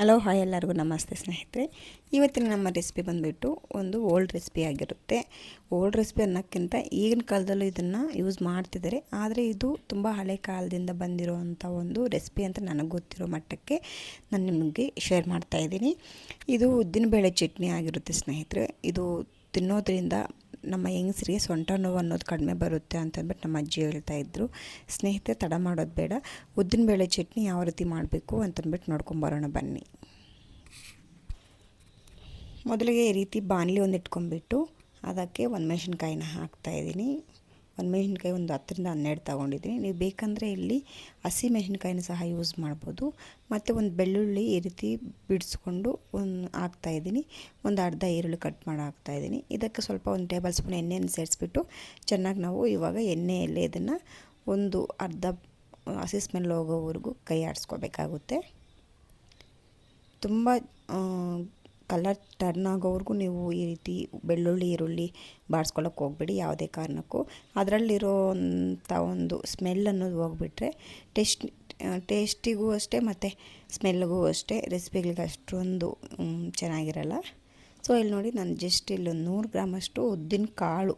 Hello, hi ಎಲ್ಲರಿಗೂ ನಮಸ್ತೆ ಸ್ನೇಹಿತರೆ. ಇವತ್ತಿನ ನಮ್ಮ ರೆಸಿಪಿ ಬಂದುಬಿಟ್ಟು ಒಂದು ಓಲ್ಡ್ ರೆಸಿಪಿ ಆಗಿರುತ್ತೆ. ಓಲ್ಡ್ ರೆಸಿಪಿ ಅನ್ನೋಕ್ಕಿಂತ ಈಗಿನ ಕಾಲದಲ್ಲೂ ಇದನ್ನು ಯೂಸ್ ಮಾಡ್ತಿದ್ದಾರೆ. ಆದರೆ ಇದು ತುಂಬ ಹಳೆ ಕಾಲದಿಂದ ಬಂದಿರುವಂಥ ಒಂದು ರೆಸಿಪಿ ಅಂತ ನನಗೆ ಗೊತ್ತಿರೋ ಮಟ್ಟಕ್ಕೆ ನಾನು ನಿಮಗೆ ಶೇರ್ ಮಾಡ್ತಾಯಿದ್ದೀನಿ ಇದು ಉದ್ದಿನಬೇಳೆ ಚಟ್ನಿ ಆಗಿರುತ್ತೆ ಸ್ನೇಹಿತರೆ. ಇದು ತಿನ್ನೋದ್ರಿಂದ ನಮ್ಮ ಹೆಂಗಸ್ರಿಗೆ ಸೊಂಟ ನೋವು ಅನ್ನೋದು ಕಡಿಮೆ ಬರುತ್ತೆ ಅಂತಂದ್ಬಿಟ್ಟು ನಮ್ಮ ಅಜ್ಜಿ ಹೇಳ್ತಾ ಇದ್ದರು ಸ್ನೇಹಿತರೆ, ತಡ ಮಾಡೋದು ಬೇಡ. ಉದ್ದಿನಬೇಳೆ ಚಟ್ನಿ ಯಾವ ರೀತಿ ಮಾಡಬೇಕು ಅಂತಂದ್ಬಿಟ್ಟು ನೋಡ್ಕೊಂಬರೋಣ ಬನ್ನಿ. ಮೊದಲಿಗೆ ಈ ರೀತಿ ಬಾಣಲಿ ಒಂದು ಇಟ್ಕೊಂಡ್ಬಿಟ್ಟು ಅದಕ್ಕೆ ಒಂದು ಮೆಣಸಿನ್ಕಾಯಿನ ಹಾಕ್ತಾಯಿದ್ದೀನಿ ಒಂದು ಮೆಣಸಿನ್ಕಾಯಿ ಒಂದು ಹತ್ತರಿಂದ ಹನ್ನೆರಡು ತೊಗೊಂಡಿದ್ದೀನಿ. ನೀವು ಬೇಕಂದರೆ ಇಲ್ಲಿ ಹಸಿ ಮೆಣಸಿನ್ಕಾಯಿನ ಸಹ ಯೂಸ್ ಮಾಡ್ಬೋದು. ಮತ್ತು ಒಂದು ಬೆಳ್ಳುಳ್ಳಿ ಈ ರೀತಿ ಬಿಡಿಸ್ಕೊಂಡು ಒಂದು ಹಾಕ್ತಾಯಿದ್ದೀನಿ ಒಂದು ಅರ್ಧ ಈರುಳ್ಳಿ ಕಟ್ ಮಾಡಿ ಹಾಕ್ತಾಯಿದ್ದೀನಿ ಇದಕ್ಕೆ ಸ್ವಲ್ಪ ಒಂದು ಟೇಬಲ್ ಸ್ಪೂನ್ ಎಣ್ಣೆಯನ್ನು ಸೇರಿಸ್ಬಿಟ್ಟು ಚೆನ್ನಾಗಿ ನಾವು ಇವಾಗ ಎಣ್ಣೆಯಲ್ಲೇ ಇದನ್ನು ಒಂದು ಅರ್ಧ ಹಸಿ ಸ್ಮೆಲ್ ಹೋಗೋವರೆಗೂ ಕೈ ಆಡಿಸ್ಕೋಬೇಕಾಗುತ್ತೆ ತುಂಬ ಕಲರ್ ಟರ್ನ್ ಆಗೋವರೆಗೂ ನೀವು ಈ ರೀತಿ ಬೆಳ್ಳುಳ್ಳಿ, ಈರುಳ್ಳಿ ಬಾಡಿಸ್ಕೊಳ್ಳೋಕೆ ಹೋಗ್ಬೇಡಿ ಯಾವುದೇ ಕಾರಣಕ್ಕೂ. ಅದರಲ್ಲಿರೋಂಥ ಒಂದು ಸ್ಮೆಲ್ ಅನ್ನೋದು ಹೋಗ್ಬಿಟ್ರೆ ಟೇಸ್ಟ್ ಟೇಸ್ಟಿಗೂ ಅಷ್ಟೇ ಮತ್ತು ಸ್ಮೆಲ್ಗೂ ಅಷ್ಟೇ ರೆಸಿಪಿಗಳಿಗೆ ಅಷ್ಟೊಂದು ಚೆನ್ನಾಗಿರಲ್ಲ. ಸೊ ಇಲ್ಲಿ ನೋಡಿ ನಾನು ಜಸ್ಟ್ ಇಲ್ಲೊಂದು ನೂರು ಗ್ರಾಮಷ್ಟು ಉದ್ದಿನ ಕಾಳು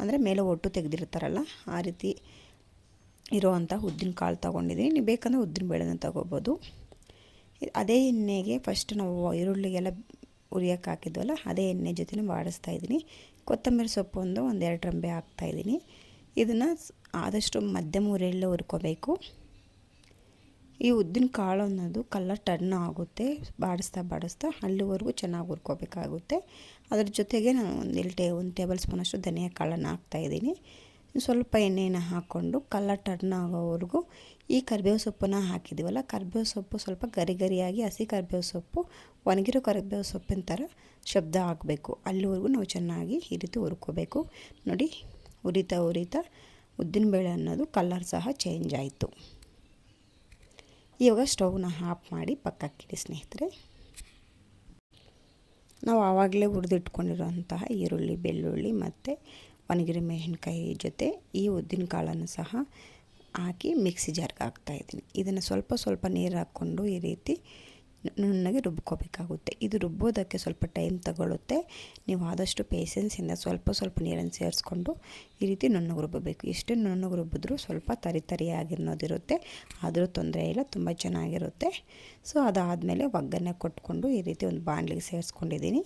ಅಂದರೆ ಮೇಲೆ ಒಟ್ಟು ತೆಗೆದಿರ್ತಾರಲ್ಲ, ಆ ರೀತಿ ಇರೋವಂಥ ಉದ್ದಿನ ಕಾಳು ತೊಗೊಂಡಿದ್ದೀನಿ. ನೀವು ಬೇಕಂದರೆ ಉದ್ದಿನ ಬೇಳೆನ ತೊಗೋಬೋದು. ಅದೇ ಎಣ್ಣೆಗೆ ಫಸ್ಟ್ ನಾವು ಈರುಳ್ಳಿಗೆಲ್ಲ ಉರಿಯೋಕ್ಕೆ ಹಾಕಿದ್ವಲ್ಲ, ಅದೇ ಎಣ್ಣೆ ಜೊತೆ ಬಾಡಿಸ್ತಾ ಇದ್ದೀನಿ. ಕೊತ್ತಂಬರಿ ಸೊಪ್ಪು ಒಂದು ಒಂದೆರಡು ರಂಬೆ ಹಾಕ್ತಾಯಿದ್ದೀನಿ ಇದನ್ನು ಆದಷ್ಟು ಮಧ್ಯಮ ಉರಿಯಲ್ಲೇ ಹುರ್ಕೋಬೇಕು. ಈ ಉದ್ದಿನ ಕಾಳು ಅನ್ನೋದು ಕಲರ್ ಟರ್ನ್ ಆಗುತ್ತೆ, ಬಾಡಿಸ್ತಾ ಬಾಡಿಸ್ತಾ ಅಲ್ಲಿವರೆಗೂ ಚೆನ್ನಾಗಿ ಹುರ್ಕೋಬೇಕಾಗುತ್ತೆ. ಅದ್ರ ಜೊತೆಗೆ ನಾನು ಒಂದು ಎರಡು ಟೇ, ಒಂದು ಟೇಬಲ್ ಸ್ಪೂನಷ್ಟು ಧನಿಯಾ ಕಾಳನ್ನು ಹಾಕ್ತಾಯಿದ್ದೀನಿ ಸ್ವಲ್ಪ ಎಣ್ಣೆಯನ್ನು ಹಾಕ್ಕೊಂಡು ಕಲರ್ ಟರ್ನ್ ಆಗೋವರೆಗೂ ಈ ಕರಿಬೇವು ಸೊಪ್ಪನ್ನು ಹಾಕಿದ್ದೀವಲ್ಲ ಕರಿಬೇವು ಸೊಪ್ಪು ಸ್ವಲ್ಪ ಗರಿ ಗರಿಯಾಗಿ ಹಸಿ ಕರಿಬೇವು ಸೊಪ್ಪು, ಒಣಗಿರೋ ಕರಿಬೇವು ಸೊಪ್ಪಿನ ಥರ ಶಬ್ದ ಹಾಕಬೇಕು. ಅಲ್ಲಿವರೆಗೂ ನಾವು ಚೆನ್ನಾಗಿ ಈ ರೀತಿ ಹುರ್ಕೋಬೇಕು. ನೋಡಿ, ಉರಿತಾ ಉರಿತಾ ಉದ್ದಿನಬೇಳೆ ಅನ್ನೋದು ಕಲ್ಲರ್ ಸಹ ಚೇಂಜ್ ಆಯಿತು. ಇವಾಗ ಸ್ಟೌವ್ನ ಆಫ್ ಮಾಡಿ ಪಕ್ಕಕ್ಕಿಡಿ ಸ್ನೇಹಿತರೆ. ನಾವು ಆವಾಗಲೇ ಹುರಿದಿಟ್ಕೊಂಡಿರೋಂತಹ ಈರುಳ್ಳಿ, ಬೆಳ್ಳುಳ್ಳಿ ಮತ್ತು ಒಣಗಿರಿ ಮೆಣಸಿನ್ಕಾಯಿ ಜೊತೆ ಈ ಉದ್ದಿನ ಕಾಳನ್ನು ಸಹ ಹಾಕಿ ಮಿಕ್ಸಿ ಜಾರ್ಗೆ ಹಾಕ್ತಾಯಿದ್ದೀನಿ ಇದನ್ನು ಸ್ವಲ್ಪ ಸ್ವಲ್ಪ ನೀರು ಹಾಕ್ಕೊಂಡು ಈ ರೀತಿ ನುಣ್ಣಗೆ ರುಬ್ಕೋಬೇಕಾಗುತ್ತೆ. ಇದು ರುಬ್ಬೋದಕ್ಕೆ ಸ್ವಲ್ಪ ಟೈಮ್ ತಗೊಳ್ಳುತ್ತೆ ನೀವು ಆದಷ್ಟು ಪೇಷನ್ಸಿಂದ ಸ್ವಲ್ಪ ಸ್ವಲ್ಪ ನೀರನ್ನು ಸೇರಿಸ್ಕೊಂಡು ಈ ರೀತಿ ನುಣ್ಣಗೆ ರುಬ್ಬಬೇಕು. ಎಷ್ಟೇ ನುಣ್ಣಗೆ ರುಬ್ಬಿದ್ರೂ ಸ್ವಲ್ಪ ತರಿ ತರಿಯಾಗಿರೋದಿರುತ್ತೆ. ಆದರೂ ತೊಂದರೆ ಇಲ್ಲ, ತುಂಬ ಚೆನ್ನಾಗಿರುತ್ತೆ. ಸೊ, ಅದಾದಮೇಲೆ ಒಗ್ಗರಣೆ ಕೊಟ್ಕೊಂಡು ಈ ರೀತಿ ಒಂದು ಬಾಣಲಿಗೆ ಸೇರಿಸ್ಕೊಂಡಿದ್ದೀನಿ.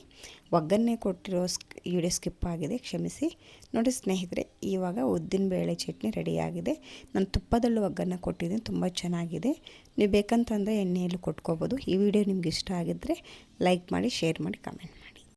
ಒಗ್ಗರಣೆ ಕೊಟ್ಟಿರೋ ಸ್ಕ್ ವಿಡಿಯೋ ಸ್ಕಿಪ್ ಆಗಿದೆ, ಕ್ಷಮಿಸಿ. ನೋಡಿ ಸ್ನೇಹಿತರೆ, ಇವಾಗ ಉದ್ದಿನ ಬೇಳೆ ಚಟ್ನಿ ರೆಡಿಯಾಗಿದೆ. ನಾನು ತುಪ್ಪದಲ್ಲೂ ಒಗ್ಗರಣೆ ಕೊಟ್ಟಿದ್ದೀನಿ, ತುಂಬ ಚೆನ್ನಾಗಿದೆ. ನೀವು ಬೇಕಂತಂದರೆ ಎಣ್ಣೆಯಲ್ಲಿ ಕೊಟ್ಕೋಬೋದು. ಈ ವಿಡಿಯೋ ನಿಮ್ಗೆ ಇಷ್ಟ ಆಗಿದ್ದರೆ ಲೈಕ್ ಮಾಡಿ ಶೇರ್ ಮಾಡಿ ಕಮೆಂಟ್